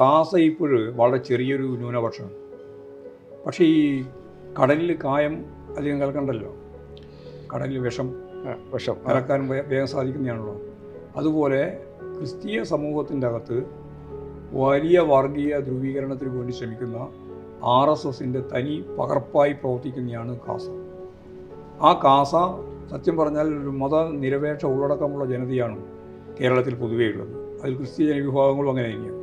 കാസ ഇപ്പോഴ് വളരെ ചെറിയൊരു ന്യൂനപക്ഷമാണ് പക്ഷേ. ഈ കടലിൽ കായം അധികം കലക്കണ്ടല്ലോ. കടലിൽ വിഷം വിഷം. കലക്കാൻ വേഗം സാധിക്കുന്നതാണല്ലോ. അതുപോലെ ക്രിസ്തീയ സമൂഹത്തിന്റെ അകത്ത് വലിയ വർഗീയ ധ്രുവീകരണത്തിന് വേണ്ടി ശ്രമിക്കുന്ന ആർ എസ് എസിന്റെ തനി പകർപ്പായി പ്രവർത്തിക്കുന്നതാണ് കാസ. ആ കാസ സത്യം പറഞ്ഞാൽ ഒരു മതനിരപേക്ഷ ഉള്ളടക്കമുള്ള ജനതയാണ് കേരളത്തിൽ പൊതുവേ ഉള്ളത്. അതിൽ ക്രിസ്ത്യ ജനവിഭാഗങ്ങളും അങ്ങനെ തന്നെയാണ്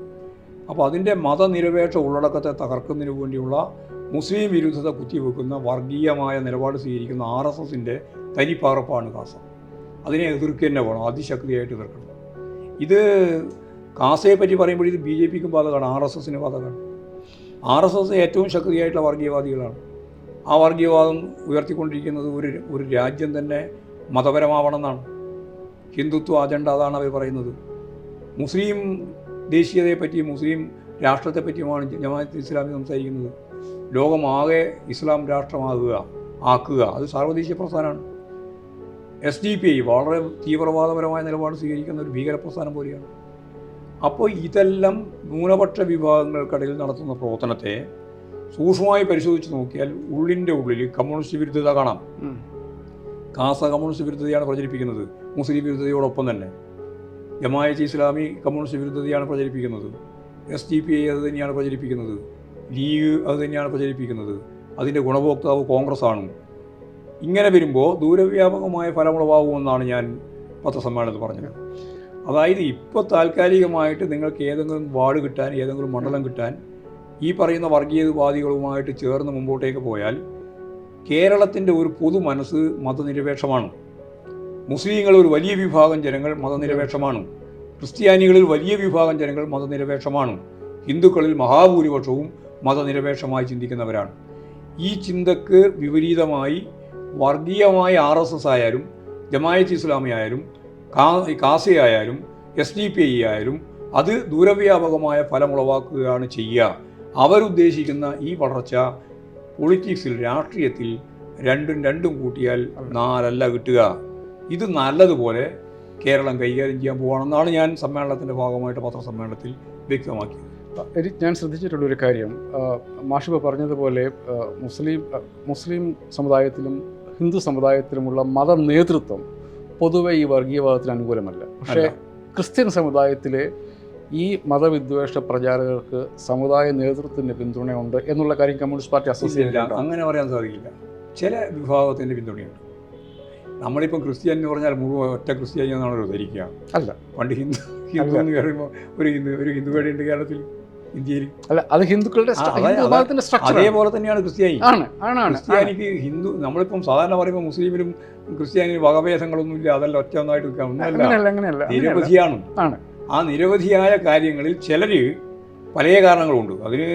അപ്പോൾ അതിന്റെ മതനിരപേക്ഷ ഉള്ളടക്കത്തെ തകർക്കുന്നതിന് വേണ്ടിയുള്ള മുസ്ലിം വിരുദ്ധത കുത്തിവെക്കുന്ന വർഗീയമായ നിലപാട് സ്വീകരിക്കുന്ന ആർ എസ് എസിന്റെ തനിപ്പാറപ്പാണ് കാസ. അതിനെ എതിർക്കുക തന്നെ വേണം അതിശക്തിയായിട്ട് എതിർക്കണം. ഇത് കാസയെ പറ്റി പറയുമ്പോൾ ഇത് ബി ജെ പിക്കും ബാധകമാണ് ആർ എസ് എസിന് ബാധകമാണ്. ആർ എസ് എസ് ഏറ്റവും ശക്തിയായിട്ടുള്ള വർഗീയവാദികളാണ്. ആ വർഗീയവാദം ഉയർത്തിക്കൊണ്ടിരിക്കുന്നത് ഒരു ഒരു രാജ്യം തന്നെ മതപരമാവണമെന്നാണ്. ഹിന്ദുത്വ അജണ്ട അതാണ് അവർ പറയുന്നത്. മുസ്ലിം ദേശീയതയെപ്പറ്റി മുസ്ലിം രാഷ്ട്രത്തെപ്പറ്റിയുമാണ് ജമാഅത്ത് ഇസ്ലാമി സംസാരിക്കുന്നത്. ലോകമാകെ ഇസ്ലാം രാഷ്ട്രമാകുക ആക്കുക. അത് സാർവദേശീയ പ്രസ്ഥാനമാണ്. എസ് ഡി പി ഐ വളരെ തീവ്രവാദപരമായ നിലപാട് സ്വീകരിക്കുന്ന ഒരു ഭീകര പ്രസ്ഥാനം പോലെയാണ്. അപ്പോൾ ഇതെല്ലാം ന്യൂനപക്ഷ വിഭാഗങ്ങൾക്കിടയിൽ നടത്തുന്ന പ്രവർത്തനത്തെ സൂക്ഷ്മമായി പരിശോധിച്ച് നോക്കിയാൽ ഉള്ളിന്റെ ഉള്ളിൽ കമ്മ്യൂണിസ്റ്റ് വിരുദ്ധത കാണാം. കാസ കമ്മ്യൂണിസ്റ്റ് വിരുദ്ധതയാണ് പ്രചരിപ്പിക്കുന്നത്. മുസ്ലിം വിരുദ്ധതയോടൊപ്പം തന്നെ. ജമായത്ത് ഇസ്ലാമി കമ്മ്യൂണിസ്റ്റ് വിരുദ്ധതയാണ് പ്രചരിപ്പിക്കുന്നത്. എസ് ഡി പി ഐ അത് തന്നെയാണ് പ്രചരിപ്പിക്കുന്നത്. ലീഗ് അത് തന്നെയാണ് പ്രചരിപ്പിക്കുന്നത്. അതിന്റെ ഗുണഭോക്താവ് കോൺഗ്രസ് ആണ് ഇങ്ങനെ വരുമ്പോൾ ദൂരവ്യാപകമായ ഫലമുളവാകുമെന്നാണ് ഞാൻ പത്രസമ്മേളനത്തിൽ പറഞ്ഞത്. അതായത് ഇപ്പോൾ താൽക്കാലികമായിട്ട് നിങ്ങൾക്ക് ഏതെങ്കിലും വാർഡ് കിട്ടാൻ ഏതെങ്കിലും മണ്ഡലം കിട്ടാൻ ഈ പറയുന്ന വർഗീയവാദികളുമായിട്ട് ചേർന്ന് മുമ്പോട്ടേക്ക് പോയാൽ കേരളത്തിന്റെ ഒരു പൊതു മനസ്സ് മതനിരപേക്ഷമാണ്. മുസ്ലിങ്ങൾ ഒരു വലിയ വിഭാഗം ജനങ്ങൾ മതനിരപേക്ഷമാണ്. ക്രിസ്ത്യാനികളിൽ വലിയ വിഭാഗം ജനങ്ങൾ മതനിരപേക്ഷമാണ്. ഹിന്ദുക്കളിൽ മഹാഭൂരിപക്ഷവും മതനിരപേക്ഷമായി ചിന്തിക്കുന്നവരാണ്. ഈ ചിന്തക്ക് വിപരീതമായി വർഗീയമായ ആർ എസ് എസ് ആയാലും ജമായത്ത് ഇസ്ലാമി ആയാലും കാ കാസയായാലും എസ് ഡി പി ഐ ആയാലും അത് ദൂരവ്യാപകമായ ഫലമുളവാക്കുകയാണ് ചെയ്യുക. അവരുദ്ദേശിക്കുന്ന ഈ വളർച്ച പൊളിറ്റിക്സിൽ രാഷ്ട്രീയത്തിൽ രണ്ടും രണ്ടും കൂട്ടിയാൽ നാലല്ല കിട്ടുക. ഇത് നല്ലതുപോലെ കേരളം കൈകാര്യം ചെയ്യാൻ പോകണമെന്നാണ് ഞാൻ സമ്മേളനത്തിന്റെ ഭാഗമായിട്ട് പത്രസമ്മേളനത്തിൽ വ്യക്തമാക്കിയത്. എനിക്ക് ഞാൻ ശ്രദ്ധിച്ചിട്ടുള്ള ഒരു കാര്യം. മാഷിബ പറഞ്ഞതുപോലെ മുസ്ലിം മുസ്ലിം സമുദായത്തിലും ഹിന്ദു സമുദായത്തിലുമുള്ള മത നേതൃത്വം പൊതുവെ ഈ വർഗീയവാദത്തിന് അനുകൂലമല്ല. പക്ഷേ ക്രിസ്ത്യൻ സമുദായത്തിലെ ഈ മതവിദ്വേഷ പ്രചാരകർക്ക് സമുദായ നേതൃത്വത്തിന്റെ പിന്തുണയുണ്ട് എന്നുള്ള കാര്യം കമ്മ്യൂണിസ്റ്റ് പാർട്ടി അസോസിയേറ്റ് അങ്ങനെ പറയാൻ സാധിക്കില്ല. ചില വിഭാഗത്തിന്റെ പിന്തുണയുണ്ട്. നമ്മളിപ്പം ക്രിസ്ത്യൻ എന്ന് പറഞ്ഞാൽ മുഴുവൻ ഒറ്റ ക്രിസ്ത്യാനി എന്നാണല്ലോ ധരിക്കുക അല്ല. പണ്ട് ഹിന്ദു ഹിന്ദു എന്ന് പറയുമ്പോൾ ഒരു ഹിന്ദു ഒരു ഹിന്ദു വേടിയുണ്ട് കേരളത്തിൽ ഇന്ത്യയിൽ. അല്ല അത് ഹിന്ദുക്കളുടെ അതേപോലെ തന്നെയാണ് ക്രിസ്ത്യാനി. ആണ് ആണ് ക്രിസ്ത്യാനിക്ക് ഹിന്ദു നമ്മളിപ്പം സാധാരണ പറയുമ്പോൾ മുസ്ലിമിലും ക്രിസ്ത്യാനിയും വകഭേദങ്ങളൊന്നുമില്ല അതല്ല ഒറ്റ ഒന്നായിട്ട് ഒന്നല്ല. നിരവധിയാണ്. ആ നിരവധിയായ കാര്യങ്ങളിൽ ചിലർ പല കാരണങ്ങളുണ്ട്. അതിന്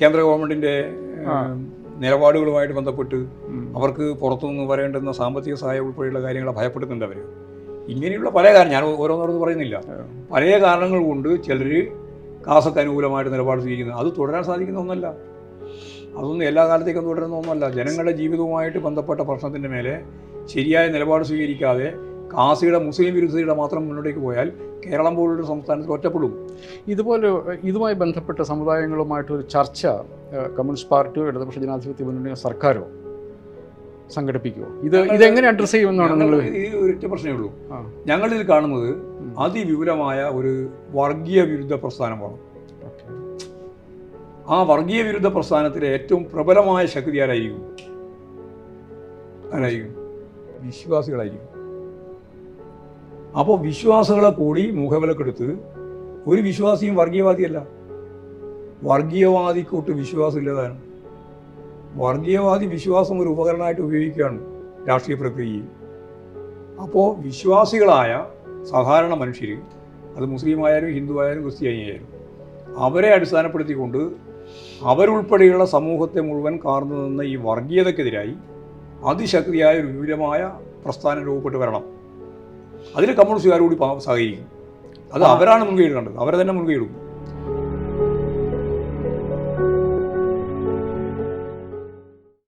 കേന്ദ്ര ഗവൺമെന്റിന്റെ ആ. നിലപാടുകളുമായിട്ട് ബന്ധപ്പെട്ട് അവർക്ക് പുറത്തുനിന്ന് വരേണ്ടുന്ന സാമ്പത്തിക സഹായം ഉൾപ്പെടെയുള്ള കാര്യങ്ങളെ ഭയപ്പെടുന്നുണ്ട് അവർ ഇങ്ങനെയുള്ള പല കാര്യം ഞാൻ ഓരോന്നോരോന്ന് പറയുന്നില്ല. പല കാരണങ്ങൾ കൊണ്ട് ചിലർ കാസക്ക് അനുകൂലമായിട്ട് നിലപാട് സ്വീകരിക്കുന്നത് അത് തുടരാൻ സാധിക്കുന്ന ഒന്നല്ല. അതൊന്നും എല്ലാ കാലത്തേക്കും തുടരുന്ന ഒന്നല്ല. ജനങ്ങളുടെ ജീവിതവുമായിട്ട് ബന്ധപ്പെട്ട പ്രശ്നത്തിന്റെ മേലെ ശരിയായ നിലപാട് സ്വീകരിക്കാതെ കാസിയുടെ മുസ്ലിം വിരുദ്ധതയുടെ മാത്രം മുന്നോട്ടേക്ക് പോയാൽ കേരളം പോലുള്ള സംസ്ഥാനത്ത് ഒറ്റപ്പെടും. ഇതുപോലെ ഇതുമായി ബന്ധപ്പെട്ട സമുദായങ്ങളുമായിട്ടൊരു ചർച്ച കമ്മ്യൂണിസ്റ്റ് പാർട്ടിയോ ഇടതുപക്ഷ ജനാധിപത്യ മുന്നണിയോ സർക്കാരോ സംഘടിപ്പിക്കുമോ ഇത് ഇതെങ്ങനെ അഡ്രസ് ചെയ്യുമെന്നാണ് നിങ്ങൾ ഈ ഒരൊറ്റ പ്രശ്നമേ ഉള്ളൂ. ഞങ്ങളിതിൽ കാണുന്നത് അതിവിപുലമായ ഒരു വർഗീയ വിരുദ്ധ പ്രസ്ഥാനമാണ്. ആ വർഗീയ വിരുദ്ധ പ്രസ്ഥാനത്തിലെ ഏറ്റവും പ്രബലമായ ശക്തി ആരായിരിക്കും? ആരായിരിക്കും? വിശ്വാസികളായിരിക്കും. അപ്പോൾ വിശ്വാസികളെ കൂടി മുഖവിലക്കെടുത്ത് ഒരു വിശ്വാസിയും വർഗീയവാദിയല്ല. വർഗീയവാദിക്കൊട്ട് വിശ്വാസമില്ലതാണ് വർഗീയവാദി വിശ്വാസം ഒരു ഉപകരണമായിട്ട് ഉപയോഗിക്കുകയാണ് രാഷ്ട്രീയ പ്രക്രിയയിൽ. അപ്പോൾ വിശ്വാസികളായ സാധാരണ മനുഷ്യർ അത് മുസ്ലിം ആയാലും ഹിന്ദു ആയാലും ക്രിസ്ത്യാനി ആയാലും അവരെ അടിസ്ഥാനപ്പെടുത്തിക്കൊണ്ട് അവരുൾപ്പെടെയുള്ള സമൂഹത്തെ മുഴുവൻ കാർന്നു നിന്ന ഈ വർഗീയതക്കെതിരായി അതിശക്തിയായ ഒരു വിപുലമായ പ്രസ്ഥാനം രൂപപ്പെട്ട് വരണം. അതിൽ കമ്മ്യൂണിസ്റ്റുകാരോട് സഹകരിക്കും. അത് അവരാണ് മുൻകൈ എടുക്കേണ്ടത്. അവരെ തന്നെ മുൻകൈ എടുക്കും.